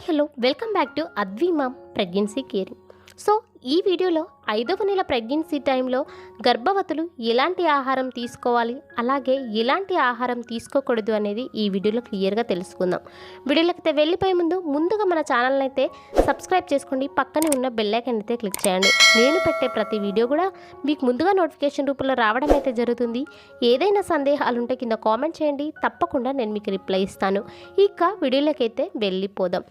Hi hello. Welcome back to Advi mom pregnancy caring. So ఈ వీడియోలో ఐదవ నెల ప్రెగ్నెన్సీ టైంలో గర్భవతులు ఎలాంటి ఆహారం తీసుకోవాలి అలాగే ఎలాంటి ఆహారం తీసుకోకూడదు అనేది ఈ వీడియోలో క్లియర్గా తెలుసుకుందాం. వీడియోలకైతే వెళ్ళిపోయే ముందు ముందుగా మన ఛానల్ని అయితే సబ్స్క్రైబ్ చేసుకోండి పక్కనే ఉన్న బెల్ అయితే క్లిక్ చేయండి. నేను పెట్టే ప్రతి వీడియో కూడా మీకు ముందుగా నోటిఫికేషన్ రూపంలో రావడం అయితే జరుగుతుంది. ఏదైనా సందేహాలు ఉంటే కింద కామెంట్ చేయండి. తప్పకుండా నేను మీకు రిప్లై ఇస్తాను. ఇక వీడియోలోకి అయితే వెళ్ళిపోదాం.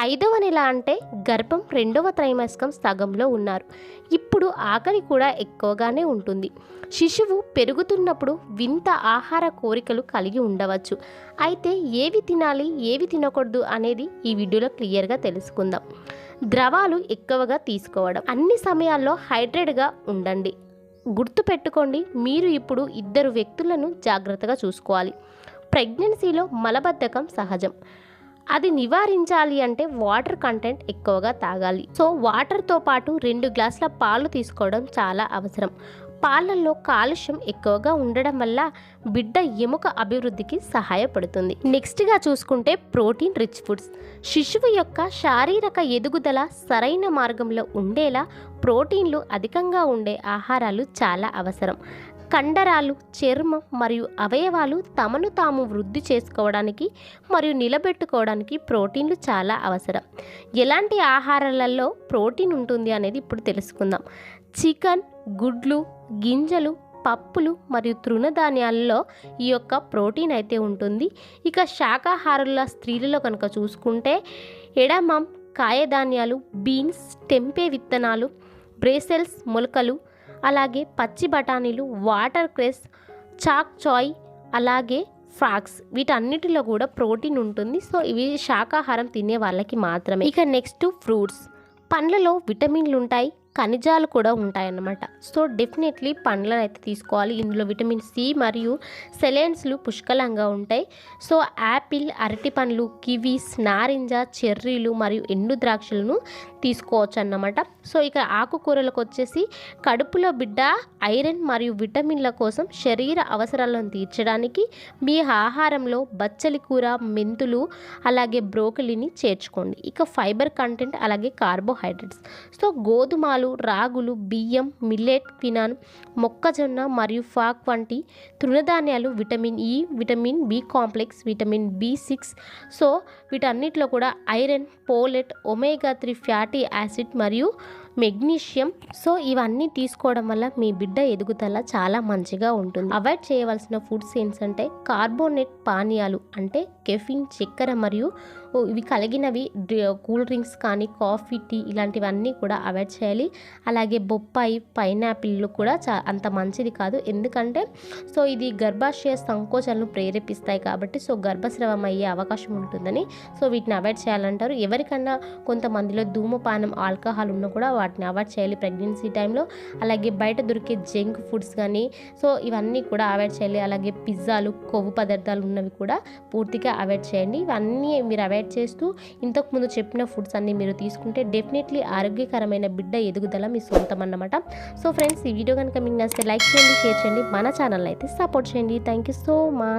ఐదవ నెల అంటే గర్భం రెండవ త్రైమాసికం సగంలో ఉన్నారు. ఇప్పుడు ఆకలి కూడా ఎక్కువగానే ఉంటుంది. శిశువు పెరుగుతున్నప్పుడు వింత ఆహార కోరికలు కలిగి ఉండవచ్చు. అయితే ఏవి తినాలి ఏవి తినకూడదు అనేది ఈ వీడియోలో క్లియర్గా తెలుసుకుందాం. ద్రవాలు ఎక్కువగా తీసుకోవడం. అన్ని సమయాల్లో హైడ్రేట్గా ఉండండి. గుర్తుపెట్టుకోండి మీరు ఇప్పుడు ఇద్దరు వ్యక్తులను జాగ్రత్తగా చూసుకోవాలి. ప్రెగ్నెన్సీలో మలబద్ధకం సహజం. అది నివారించాలి అంటే వాటర్ కంటెంట్ ఎక్కువగా తాగాలి. సో వాటర్తో పాటు రెండు గ్లాసుల పాలు తీసుకోవడం చాలా అవసరం. పాలల్లో కాలుష్యం ఎక్కువగా ఉండడం వల్ల బిడ్డ ఎముక అభివృద్ధికి సహాయపడుతుంది. నెక్స్ట్గా చూసుకుంటే ప్రోటీన్ రిచ్ ఫుడ్స్. శిశువు యొక్క శారీరక ఎదుగుదల సరైన మార్గంలో ఉండేలా ప్రోటీన్లు అధికంగా ఉండే ఆహారాలు చాలా అవసరం. కండరాలు చర్మం మరియు అవయవాలు తమను తాము వృద్ధి చేసుకోవడానికి మరియు నిలబెట్టుకోవడానికి ప్రోటీన్లు చాలా అవసరం. ఎలాంటి ఆహారాలలో ప్రోటీన్ ఉంటుంది అనేది ఇప్పుడు తెలుసుకుందాం. చికెన్ గుడ్లు గింజలు పప్పులు మరియు తృణధాన్యాలలో ఈ యొక్క ప్రోటీన్ అయితే ఉంటుంది. ఇక శాకాహారుల స్త్రీలలో కనుక చూసుకుంటే ఎడమం కాయధాన్యాలు బీన్స్ టెంపే విత్తనాలు బ్రేసెల్స్ మొలకలు అలాగే పచ్చి బఠానీలు వాటర్ క్రెస్ చాక్ చాయ్ అలాగే ఫ్రాక్స్. వీటన్నిటిలో కూడా ప్రోటీన్ ఉంటుంది. సో ఇవి శాకాహారం తినే వాళ్ళకి మాత్రమే. ఇక నెక్స్ట్ ఫ్రూట్స్. పండ్లలో విటమిన్లు ఉంటాయి ఖనిజాలు కూడా ఉంటాయన్నమాట. సో డెఫినెట్లీ పండ్లను అయితే తీసుకోవాలి. ఇందులో విటమిన్ సి మరియు సెలెన్స్లు పుష్కలంగా ఉంటాయి. సో యాపిల్ అరటి పండ్లు కివీస్ నారింజ చెర్రీలు మరియు ఎండు ద్రాక్షలను తీసుకోవచ్చు అన్నమాట సో ఇక ఆకుకూరలకు వచ్చేసి కడుపులో బిడ్డ ఐరన్ మరియు విటమిన్ల కోసం శరీర అవసరాలను తీర్చడానికి మీ ఆహారంలో బచ్చలి కూర మెంతులు అలాగే బ్రోకలీని చేర్చుకోండి. ఇక ఫైబర్ కంటెంట్ అలాగే కార్బోహైడ్రేట్స్. సో గోధుమలు రాగులు బియ్యం మిల్లెట్ పినాన్ మొక్కజొన్న మరియు ఫాక్ వంటి తృణధాన్యాలు vitamin E vitamin B complex vitamin B six so వీటన్నిటిలో కూడా iron folate omega three fatty acid మరియు మెగ్నీషియం. సో ఇవన్నీ తీసుకోవడం వల్ల మీ బిడ్డ ఎదుగుదల చాలా మంచిగా ఉంటుంది. అవాయిడ్ చేయవలసిన ఫుడ్స్ ఏంటంటే కార్బోనేట్ పానీయాలు అంటే కెఫిన్ చక్కెర మరియు ఇవి కలిగినవి కూల్ డ్రింక్స్ కానీ కాఫీ టీ ఇలాంటివన్నీ కూడా అవాయిడ్ చేయాలి. అలాగే బొప్పాయి పైనాపిల్లు కూడా చా అంత మంచిది కాదు. ఎందుకంటే సో ఇది గర్భాశయ సంకోచాలను ప్రేరేపిస్తాయి కాబట్టి సో గర్భస్రావం అయ్యే అవకాశం ఉంటుందని సో వీటిని అవాయిడ్ చేయాలంటారు. ఎవరికన్నా కొంతమందిలో ధూమపానం ఆల్కహాల్ ఉన్నా కూడా వాటిని అవాయిడ్ చేయాలి ప్రెగ్నెన్సీ టైంలో. అలాగే బయట దొరికే జంక్ ఫుడ్స్ కానీ సో ఇవన్నీ కూడా అవాయిడ్ చేయాలి. అలాగే పిజ్జాలు కొవ్వు పదార్థాలు ఉన్నవి కూడా పూర్తిగా అవాయిడ్ చేయండి. ఇవన్నీ మీరు అవాయిడ్ చేస్తూ ఇంతకుముందు చెప్పిన ఫుడ్స్ అన్నీ మీరు తీసుకుంటే డెఫినెట్లీ ఆరోగ్యకరమైన బిడ్డ ఎదుగుదల మీ సొంతం అన్నమాట. సో ఫ్రెండ్స్ ఈ వీడియో కనుక మీకు నచ్చితే లైక్ చేయండి షేర్ చేయండి. మన ఛానల్ అయితే సపోర్ట్ చేయండి. Thank you so much.